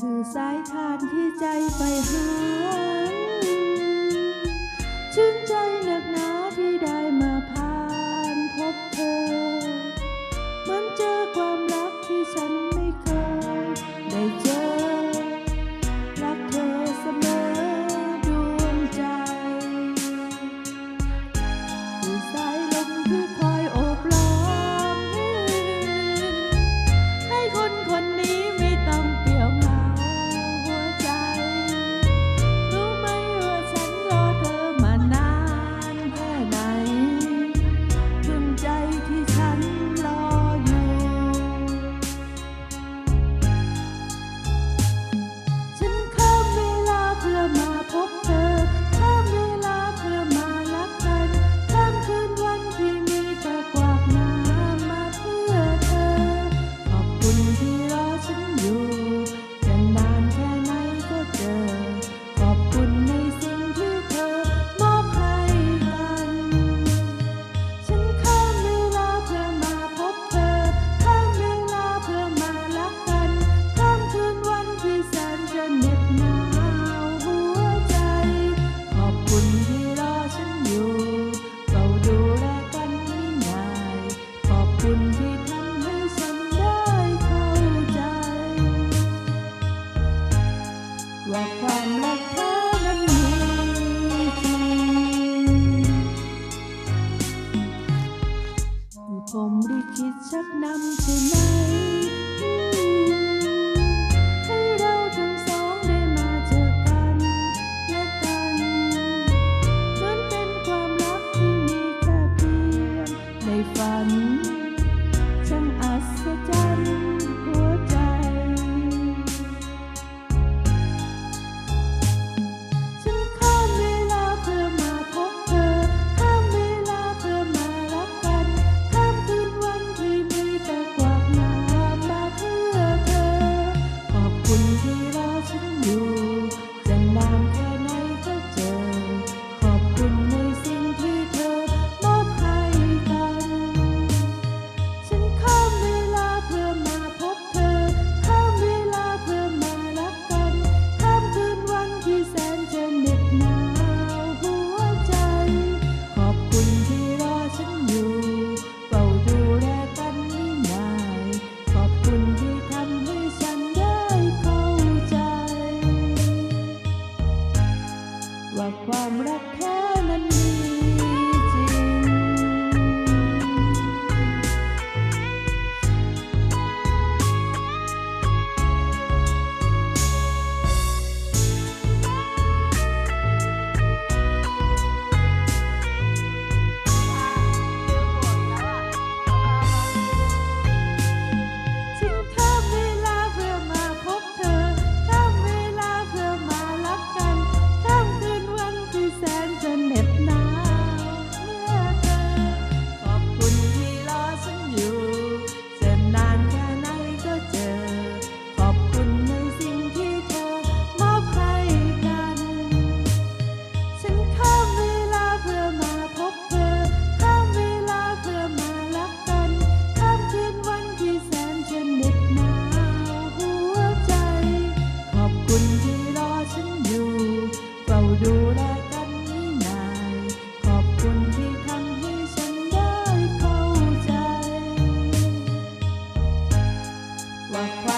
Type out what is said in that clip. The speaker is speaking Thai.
สื่อสายทานที่ใจไปหาชื่นใจหนักหนา ฝัน ความรักแท้ ดูแลกันนานขอบคุณที่ทำให้ฉันได้เข้าใจว่า